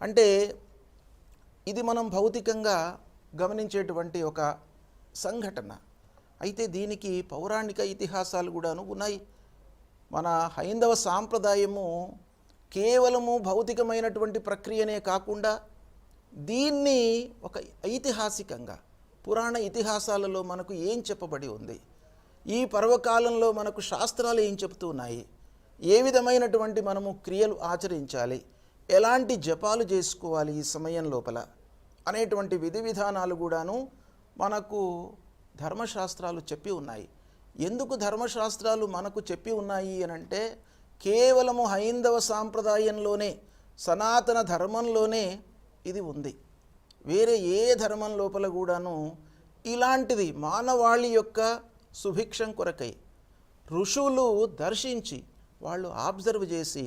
అంటే ఇది మనం భౌతికంగా గమనించేటువంటి ఒక సంఘటన. అయితే దీనికి పౌరాణిక ఇతిహాసాలు కూడాను ఉన్నాయి. మన హైందవ సాంప్రదాయము కేవలము భౌతికమైనటువంటి ప్రక్రియనే కాకుండా దీన్ని ఒక ఐతిహాసికంగా పురాణ ఇతిహాసాలలో మనకు ఏం చెప్పబడి ఉంది? ఈ పర్వకాలంలో మనకు శాస్త్రాలు ఏం చెబుతున్నాయి ఏ విధమైనటువంటి మనము క్రియలు ఆచరించాలి? ఎలాంటి జపాలు చేసుకోవాలి ఈ సమయం లోపల అనేటువంటి విధి విధానాలు కూడాను మనకు ధర్మశాస్త్రాలు చెప్పి ఉన్నాయి. ఎందుకు ధర్మశాస్త్రాలు మనకు చెప్పి ఉన్నాయి అని అంటే కేవలము హైందవ సాంప్రదాయంలోనే సనాతన ధర్మంలోనే ఇది ఉంది. వేరే ఏ ధర్మం లోపల కూడాను ఇలాంటిది మానవాళి యొక్క సుభిక్షం కొరకై ఋషులు దర్శించి వాళ్ళు ఆబ్జర్వ్ చేసి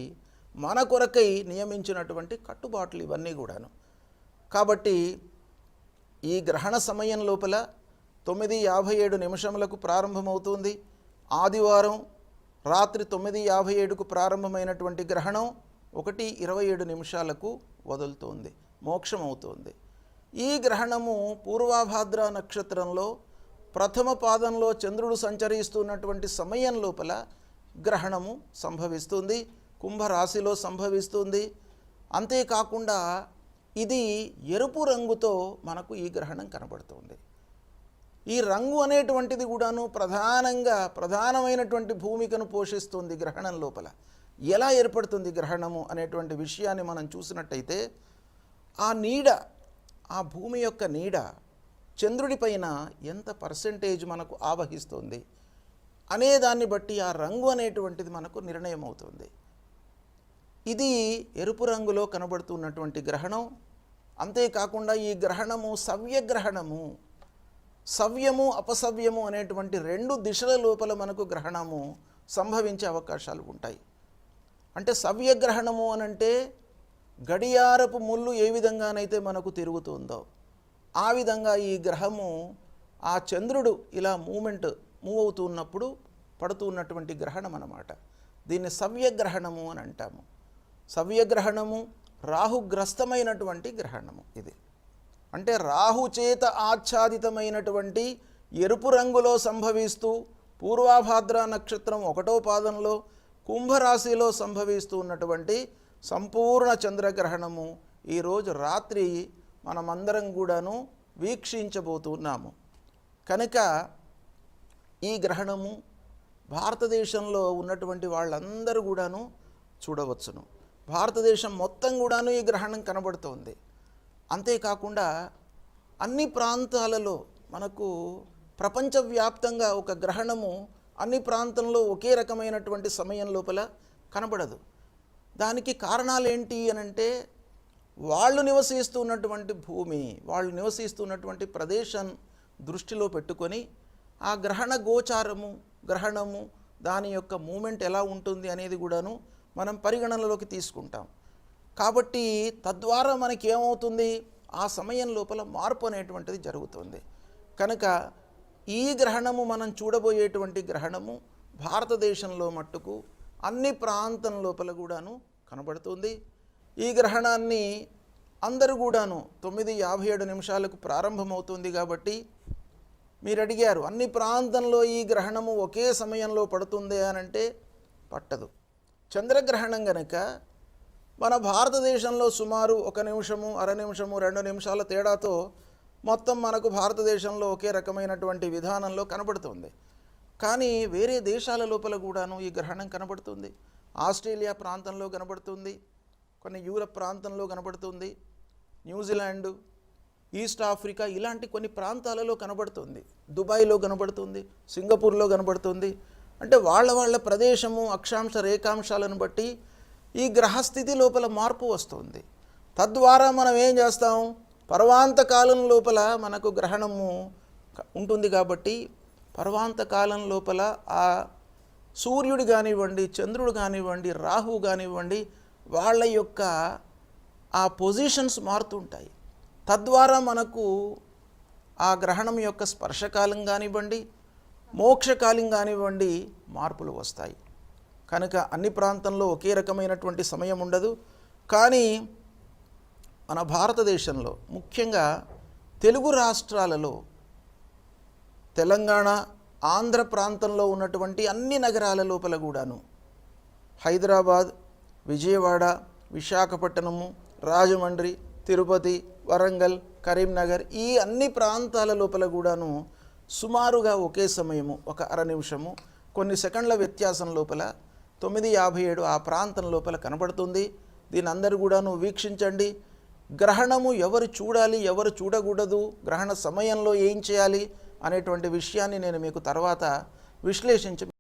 మన కొరకై నియమించినటువంటి కట్టుబాట్లు ఇవన్నీ కూడాను. కాబట్టి ఈ గ్రహణ సమయం లోపల తొమ్మిది యాభై ఏడు నిమిషములకు ప్రారంభమవుతుంది. ఆదివారం రాత్రి తొమ్మిది యాభై ఏడుకు ప్రారంభమైనటువంటి గ్రహణం ఒకటి ఇరవై ఏడు నిమిషాలకు వదులుతోంది. మోక్షం అవుతుంది ఈ గ్రహణము పూర్వాభాద్ర నక్షత్రంలో ప్రథమ పాదంలో చంద్రుడు సంచరిస్తున్నటువంటి సమయం లోపల గ్రహణము సంభవిస్తుంది. కుంభరాశిలో సంభవిస్తుంది. అంతేకాకుండా ఇది ఎరుపు రంగుతో మనకు ఈ గ్రహణం కనబడుతుంది. ఈ రంగు అనేటువంటిది కూడాను ప్రధానంగా ప్రధానమైనటువంటి భూమికను పోషిస్తుంది గ్రహణం లోపల. ఎలా ఏర్పడుతుంది గ్రహణము అనేటువంటి విషయాన్ని మనం చూసినట్టయితే ఆ నీడ ఆ భూమి యొక్క నీడ చంద్రుడిపైన ఎంత పర్సెంటేజ్ మనకు ఆవహిస్తుంది అనే దాన్ని బట్టి ఆ రంగు అనేటువంటిది మనకు నిర్ణయం అవుతుంది ఇది ఎరుపు రంగులో కనబడుతున్నటువంటి గ్రహణం. అంతేకాకుండా ఈ గ్రహణము సవ్యగ్రహణము సవ్యము అపసవ్యము అనేటువంటి రెండు దిశల లోపల మనకు గ్రహణము సంభవించే అవకాశాలు ఉంటాయి. అంటే సవ్యగ్రహణము అనంటే గడియారపు ముళ్ళు ఏ విధంగానైతే మనకు తిరుగుతుందో ఆ విధంగా ఈ గ్రహము ఆ చంద్రుడు ఇలా మూమెంట్ మూవ్ అవుతున్నప్పుడు పడుతున్నటువంటి గ్రహణం అన్నమాట. దీన్ని సవ్యగ్రహణము అని అంటాము. సవ్యగ్రహణము రాహుగ్రస్తమైనటువంటి గ్రహణము ఇది. అంటే రాహు చేత ఆచ్ఛాదితమైనటువంటి ఎరుపు రంగులో సంభవిస్తూ పూర్వాభాద్ర నక్షత్రం ఒకటో పాదంలో కుంభరాశిలో సంభవిస్తూ ఉన్నటువంటి సంపూర్ణ చంద్రగ్రహణము ఈరోజు రాత్రి మనమందరం కూడాను వీక్షించబోతున్నాము. కనుక ఈ గ్రహణము భారతదేశంలో ఉన్నటువంటి వాళ్ళందరూ కూడాను చూడవచ్చును. భారతదేశం మొత్తం కూడాను ఈ గ్రహణం కనబడుతోంది. అంతేకాకుండా అన్ని ప్రాంతాలలో మనకు ప్రపంచవ్యాప్తంగా ఒక గ్రహణము అన్ని ప్రాంతంలో ఒకే రకమైనటువంటి సమయం లోపల కనబడదు. దానికి కారణాలు ఏంటి అని అంటే వాళ్ళు నివసిస్తున్నటువంటి భూమి వాళ్ళు నివసిస్తున్నటువంటి ప్రదేశం దృష్టిలో పెట్టుకొని ఆ గ్రహణ గోచారము గ్రహణము దాని యొక్క మూమెంట్ ఎలా ఉంటుంది అనేది కూడాను మనం పరిగణనలోకి తీసుకుంటాం. కాబట్టి తద్వారా మనకి ఏమవుతుంది ఆ సమయం లోపల మార్పు అనేటువంటిది జరుగుతుంది. కనుక ఈ గ్రహణము మనం చూడబోయేటువంటి గ్రహణము భారతదేశంలో మట్టుకు అన్ని ప్రాంతం లోపల కూడాను కనబడుతుంది. ఈ గ్రహణాన్ని అందరూ కూడాను తొమ్మిది యాభై ఏడు నిమిషాలకు ప్రారంభమవుతుంది కాబట్టి మీరు అడిగారు అన్ని ప్రాంతంలో ఈ గ్రహణము ఒకే సమయంలో పడుతుంది అని అంటే పట్టదు. చంద్రగ్రహణం గనక మన భారతదేశంలో సుమారు ఒక నిమిషము అర నిమిషము రెండు నిమిషాల తేడాతో మొత్తం మనకు భారతదేశంలో ఒకే రకమైనటువంటి విధానంలో కనబడుతుంది. కానీ వేరే దేశాల లోపల కూడాను ఈ గ్రహణం కనబడుతుంది. ఆస్ట్రేలియా ప్రాంతంలో కనబడుతుంది. కొన్ని యూరప్ ప్రాంతంలో కనబడుతుంది. న్యూజిలాండ్ ఈస్ట్ ఆఫ్రికా ఇలాంటి కొన్ని ప్రాంతాలలో కనబడుతుంది. దుబాయ్లో కనబడుతుంది. సింగపూర్లో కనబడుతుంది. అంటే వాళ్ళ వాళ్ళ ప్రదేశము అక్షాంశ రేఖాంశాలను బట్టి ఈ గ్రహస్థితి లోపల మార్పు వస్తుంది. తద్వారా మనం ఏం చేస్తాం? పర్వాంత కాలం లోపల మనకు గ్రహణము ఉంటుంది కాబట్టి పర్వాంత కాలం లోపల ఆ సూర్యుడు కానివ్వండి చంద్రుడు కానివ్వండి రాహువు కానివ్వండి వాళ్ళ యొక్క ఆ పొజిషన్స్ మారుతుంటాయి. తద్వారా మనకు ఆ గ్రహణం యొక్క స్పర్శకాలం కానివ్వండి మోక్షకాలం కానివ్వండి మార్పులు వస్తాయి. కనుక అన్ని ప్రాంతంలో ఒకే రకమైనటువంటి సమయం ఉండదు. కానీ మన భారతదేశంలో ముఖ్యంగా తెలుగు రాష్ట్రాలలో తెలంగాణ ఆంధ్ర ప్రాంతంలో ఉన్నటువంటి అన్ని నగరాల లోపల కూడాను హైదరాబాద్ విజయవాడ విశాఖపట్నము రాజమండ్రి తిరుపతి వరంగల్ కరీంనగర్ ఈ అన్ని ప్రాంతాల లోపల కూడాను సుమారుగా ఒకే సమయము ఒక అర నిమిషము కొన్ని సెకండ్ల వ్యత్యాసం లోపల తొమ్మిది యాభై ఏడు ఆ ప్రాంతం లోపల కనబడుతుంది. దీని అందరు కూడాను వీక్షించండి. గ్రహణము ఎవరు చూడాలి ఎవరు చూడకూడదు గ్రహణ సమయంలో ఏం చేయాలి అనేటువంటి విషయాన్ని నేను మీకు తర్వాత విశ్లేషించి